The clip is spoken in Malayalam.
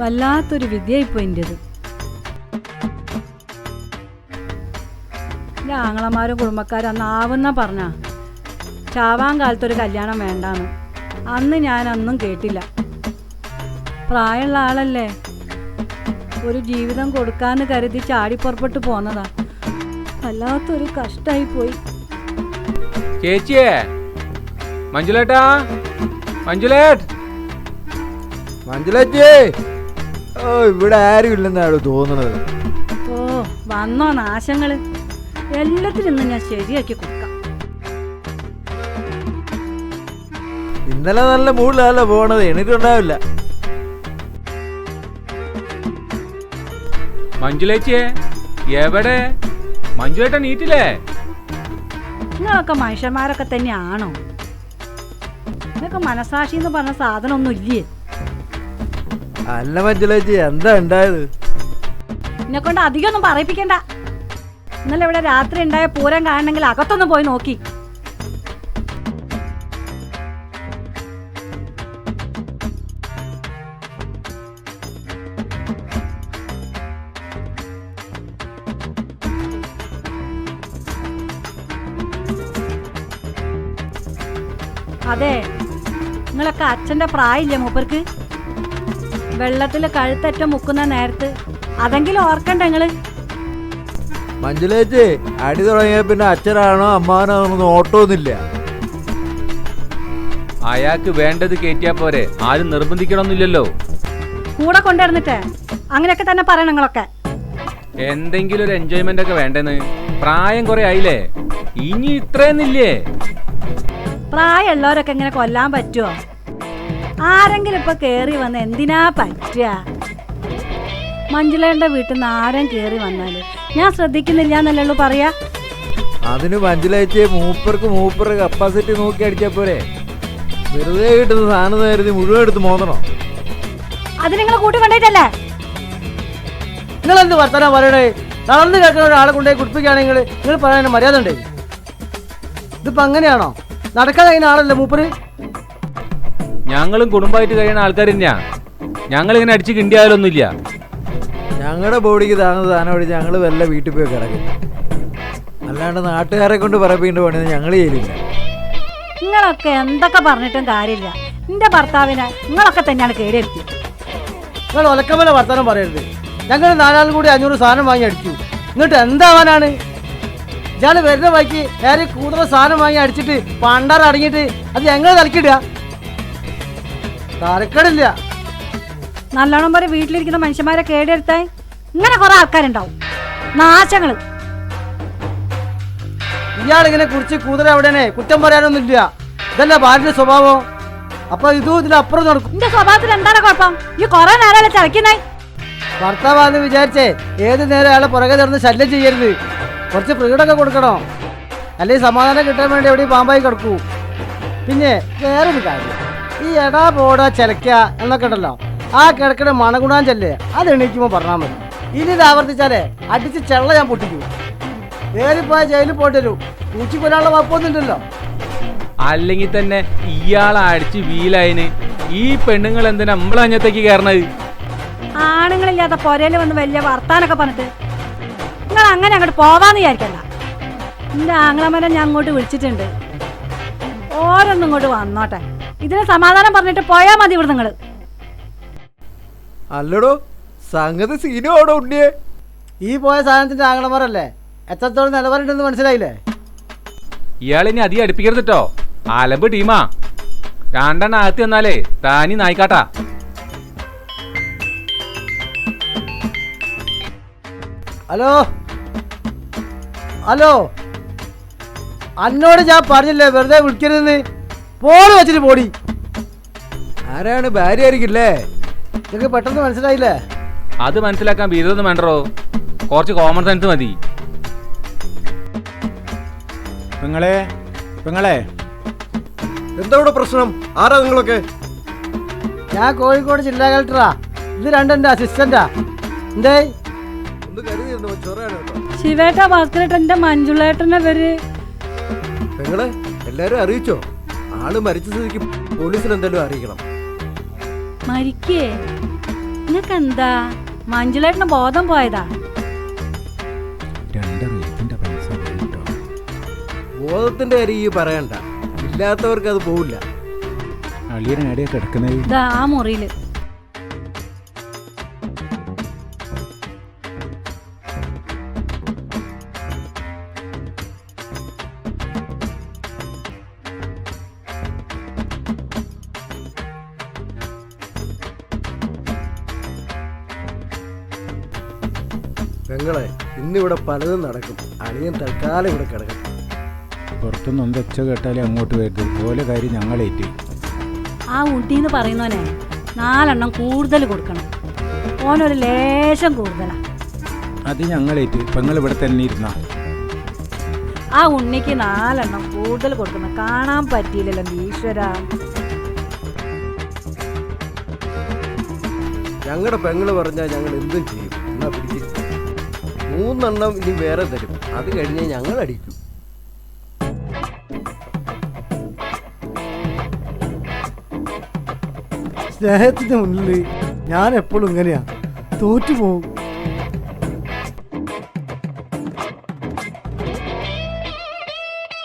വല്ലാത്തൊരു വിദ്യയിപ്പോ എന്റെ ആങ്ങളമാരും കുടുംബക്കാരും അന്ന് ആവുന്ന പറഞ്ഞ. ചാവാൻ കാലത്തൊരു കല്യാണം വേണ്ടാന്ന്. അന്ന് ഞാൻ അന്നും കേട്ടില്ല. പ്രായമുള്ള ആളല്ലേ? ഒരു ജീവിതം കൊടുക്കാന്ന് കരുതി ചാടിപ്പുറപ്പെട്ടു പോന്നതാ. വല്ലാത്തൊരു കഷ്ടായി പോയി. ചേച്ചിയേ മഞ്ജുലേട്ടാ മഞ്ജുലേട്ട്. മഞ്ജുലേച്ചേ ഓ ഇവിടെ ആരും ഇല്ലെന്നാണ് തോന്നുന്നത് ഓ വന്നോ നാശങ്ങൾ. എല്ലാത്തിനും ഇന്ന് ഞാൻ ശരിയാക്കി കൊടുക്കാം. ഇന്നലെ നല്ല മൂഡിലല്ല പോണത്. എണീറ്റുണ്ടാവില്ല മഞ്ജുലേച്ചിയെ എവിടെ? മഞ്ജുലേട്ട നീറ്റില്ലേ? നിങ്ങളൊക്കെ മനുഷ്യന്മാരൊക്കെ തന്നെയാണോ? നിങ്ങൾക്ക് മനസാക്ഷി എന്ന് പറഞ്ഞ സാധനം ഒന്നും ഇല്ലേ? അല്ല മഞ്ജുലേച്ചി എന്താ ഉണ്ടായത്? എന്നെ കൊണ്ട് അധികം ഒന്നും പറയിപ്പിക്കണ്ട. ഇന്നലെ ഇവിടെ രാത്രി ഉണ്ടായ പൂരം കാണണമെങ്കിൽ അകത്തൊന്ന് പോയി നോക്കി. അതെ നിങ്ങളൊക്കെ അച്ഛന്റെ പ്രായമില്ലേ മൂപ്പർക്ക്? വെള്ളത്തിൽ കഴുത്തറ്റം മുക്കുന്ന നേരത്ത് അതെങ്കിലും ഓർക്കണ്ട നിങ്ങൾ? മഞ്ജുലേച്ചി അടി തുടങ്ങിയ പിന്നെ അച്ഛനാണോ അമ്മാവനോ ഒന്നും ഓട്ടമൊന്നുമില്ല അയാൾക്ക് വേണ്ടത് കയറ്റിയാ പോരെ. ആരും നിർബന്ധിക്കണമെന്നില്ലല്ലോ കൂടെ കൊണ്ടുവന്നിട്ട് അങ്ങനെയൊക്കെ തന്നെ പറയണങ്ങളൊക്കെ എന്തെങ്കിലും ഒരു എൻജോയ്മെന്റ് ഒക്കെ വേണ്ടെന്ന്. പ്രായം കുറെ ആയില്ലേ? ഇനി ഇത്രയൊന്നില്ലേ പ്രായമുള്ളവരൊക്കെ ഇങ്ങനെ കൊല്ലാൻ പറ്റുമോ ആരെങ്കിലും ഇപ്പൊ കേറി വന്ന് എന്തിനാ പറ്റുക മഞ്ജുളയുടെ വീട്ടിൽ നിന്ന് ആരും കേറി വന്നാൽ ഞാൻ ശ്രദ്ധിക്കുന്നില്ല എന്നല്ലോ പറയാ. അതിന് മഞ്ജുലേച്ചി മൂപ്പർക്ക് മൂപ്പർ കപ്പാസിറ്റി നോക്കി അടിച്ചാ പോരെ. വെറുതെ കിട്ടുന്ന സാധനം കരുതി മുഴുവൻ എടുത്ത് മോന്നണോ അത് നിങ്ങൾ കൂട്ടി കൊണ്ടേറ്റല്ലേ നിങ്ങൾ എന്ത് വർത്തന പറയണേ? നടന്നു കേൾക്കുന്ന ഒരാളെ കൊണ്ടുപോയി കുടിപ്പിക്കുകയാണെങ്കിൽ നിങ്ങൾ പറയാൻ മര്യാദ ഉണ്ടേ? ഇതിപ്പോ അങ്ങനെയാണോ? നടക്കാൻ കഴിയുന്ന ആളല്ലേ മൂപ്പര്? ഞങ്ങളും കുടുംബമായിട്ട് കഴിയുന്ന ആൾക്കാർ തന്നെയാ. ഞങ്ങൾ ഇങ്ങനെ അടിച്ച് കിണ്ടിയാലൊന്നുമില്ല. ഞങ്ങളുടെ ബോഡിക്ക് താങ്ങുന്ന സാധനം ഓടിച്ച് ഞങ്ങൾ വല്ല വീട്ടിൽ പോയി കിടക്കും. അല്ലാണ്ട് നാട്ടുകാരെ കൊണ്ട് പറപ്പിക്കേണ്ട പണിയൊന്നും ഞങ്ങൾ ചെയ്യില്ല. നിങ്ങളൊക്കെ എന്തൊക്കെ പറഞ്ഞിട്ടും കാര്യമില്ല. എന്റെ ഭർത്താവിനെ നിങ്ങളൊക്കെ തന്നെയാണ് കേടെടുത്തി നിങ്ങൾ ഒലക്കമല വർത്തമാനം പറയരുത്. ഞങ്ങൾ നാലാളും കൂടി അഞ്ഞൂറ് സാധനം വാങ്ങി അടിച്ചു. എന്നിട്ട് എന്താവാനാണ്? ഇയാൾ വരുന്ന വഴിക്ക് ഏറെ കൂടുതൽ സാധനം വാങ്ങി അടിച്ചിട്ട് പണ്ടാറ് അടങ്ങിയിട്ട് അത് ഞങ്ങൾ തലക്കിടുക. തലക്കടില്ല. നല്ലോണം പോലെ വീട്ടിലിരിക്കുന്ന മനുഷ്യന്മാരെ കേടെടുത്തായി ഇങ്ങനെ കുറെ ആൾക്കാരുണ്ടാവും. നാശങ്ങൾ. ഇയാളിങ്ങനെ കുറിച്ച് കൂടുതൽ അവിടെ കുറ്റം പറയാനൊന്നുമില്ല. ഇതല്ല ഭാര്യയുടെ സ്വഭാവം? അപ്പൊ ഇതും ഇതിലപ്പുറം നടക്കും. എന്റെ സ്വഭാവത്തിൽ എന്താണ് കുഴപ്പം? ഈ കൊറേ നേരം ചവയ്ക്കുന്നേ? ഭർത്താവാന്ന് വിചാരിച്ചേ ഏത് നേരം അയാളെ പുറകെ നടന്ന് ശല്യം ചെയ്യരുത്. കുറച്ച് ഫ്രീഡൊക്കെ കൊടുക്കണം. അല്ലെങ്കിൽ സമാധാനം കിട്ടാൻ വേണ്ടി എവിടെ പാമ്പായി കിടക്കൂ. പിന്നെ വേറൊരു കാര്യം. ഈ എടാ പോടാ ചിലക്ക എന്നൊക്കെ ഉണ്ടല്ലോ. ആ കിടക്കണ മണഗുണാൻ ചെല്ലേ. അത് എണീക്കുമ്പോൾ പറഞ്ഞാൽ മതി. ഇനി ഇത് ആവർത്തിച്ചാലേ അടിച്ച് ചെള്ള ഞാൻ പൊട്ടിക്കൂ. പൊട്ടിക്കും പോയ ജയിലിൽ പോയിട്ട് വരും. പൂച്ചി കൊല്ലാനുള്ള കുഴപ്പമൊന്നുമില്ലല്ലോ അല്ലെങ്കിൽ തന്നെ ഇയാളെ അടിച്ച് വീലായന്. ഈ പെണ്ണുങ്ങൾ എന്തിനാ നമ്മളെ അഞ്ഞത്തേക്ക് കയറണത്? ആണുങ്ങളില്ലാത്ത പൊരയിൽ വന്ന് വലിയ വർത്താനൊക്കെ പറഞ്ഞിട്ട് നിങ്ങൾ അങ്ങനെ അങ്ങോട്ട് പോവാന്ന് വിചാരിക്കണ്ട. എന്റെ ആങ്ങളമനെ ഞാൻ അങ്ങോട്ട് വിളിച്ചിട്ടുണ്ട്. ഓരോന്നും ഇങ്ങോട്ട് വന്നോട്ടെ. ഇതിന് സമാധാനം പറഞ്ഞിട്ട് പോയാ മതി ഇവിടെ നിങ്ങൾ. അല്ലടോ സംഗതി സീനും അവിടെ ഉണ്ടിയേ ഈ പോയ സാധനത്തിന്റെ ആങ്ങളമാരല്ലേ എത്രത്തോളം നിലവാരമുണ്ടെന്ന് മനസ്സിലായില്ലേ? ഇയാളിനി അധികം അടുപ്പിക്കരുത് കേട്ടോ അലമ്പ് ടീമാ. രണ്ടെണ്ണം അകത്ത് വന്നാലേ താനി നായിക്കാട്ടാ. ഹലോ? ഹലോ? അന്നോട് ഞാൻ പറഞ്ഞില്ലേ വെറുതെ വിളിക്കരുതെന്ന്? പോൾ വെച്ചിട്ട് പോടി. ആരാണ് ഭാര്യ ആയിരിക്കില്ലേ? നിങ്ങൾക്ക് പെട്ടെന്ന് മനസ്സിലായില്ലേ? അത് മനസ്സിലാക്കാൻ ബിരുദം വേണ്ടോ കുറച്ച് കോമൺ സെൻസ് മതി. പെങ്ങളെ പെങ്ങളെ. എന്താ ഇവിടെ പ്രശ്നം? ആരാ നിങ്ങളൊക്കെ? ഞാൻ കോഴിക്കോട് ജില്ലാ കളക്ടറാ. ഇത് രണ്ടെന്റെ അസിസ്റ്റന്റാ എന്തേ? ഒന്ന് കരുതിയിരുന്നു? ചൊറയാണ് കേട്ടോ. ശിവേട്ട ഭാസ്കരേട്ടന്റെ മഞ്ജുളേട്ടനെ പേര്. നിങ്ങൾ എല്ലാരും അറിയിച്ചോ? ആൾ മരിച്ച സ്ഥിതിക്ക് പോലീസിൽ എന്തെങ്കിലും അറിയിക്കണം. മരിക്കേ? നിനക്ക് മഞ്ജുളേട്ടന് ബോധം പോയതാ. ബോധത്തിന്റെ കാര്യം ഈ പറയണ്ട. ഇല്ലാത്തവർക്ക് അത് പോവില്ല. അളിയനടിയെ കിടക്കുന്നത്. ഇതാ ആ മുറിയിൽ. പെങ്ങളെ ഇന്നിവിടെ പലതും നടക്കും. അളിയൻ തൽക്കാലം ഇവിടെ കിടക്കും പുറത്തുനിന്ന് ഒന്ന് ഒച്ച കേട്ടാലേ അങ്ങോട്ട് വരരുത്. ഓലെ കാര്യം ഞങ്ങളേറ്റി ആ ഊട്ടിന്ന് പറയുന്നവനെ നാലെണ്ണം കൂടുതൽ കൊടുക്കണം. ഓനൊരു ലേശം കൂടുതലാ. അത് ഞങ്ങളേറ്റ് പെങ്ങൾ ഇവിടെ തന്നെ ഇരുന്ന. ആ ഉണ്ണിക്ക് നാലെണ്ണം കൂടുതൽ കൊടുക്കണം. കാണാൻ പറ്റിയില്ലല്ലോ ഈശ്വര. ഞങ്ങളുടെ പെങ്ങൾ പറഞ്ഞാൽ ഞങ്ങൾ എന്തും ചെയ്യും. എന്നാ പിടിക്കും മൂന്നെണ്ണം ഇനി വേറെ തരും. അത് കഴിഞ്ഞ് ഞങ്ങൾ അടിക്കും. സ്നേഹത്തിന്റെ മുന്നിൽ ഞാൻ എപ്പോഴും ഇങ്ങനെയാ. തോറ്റു പോകും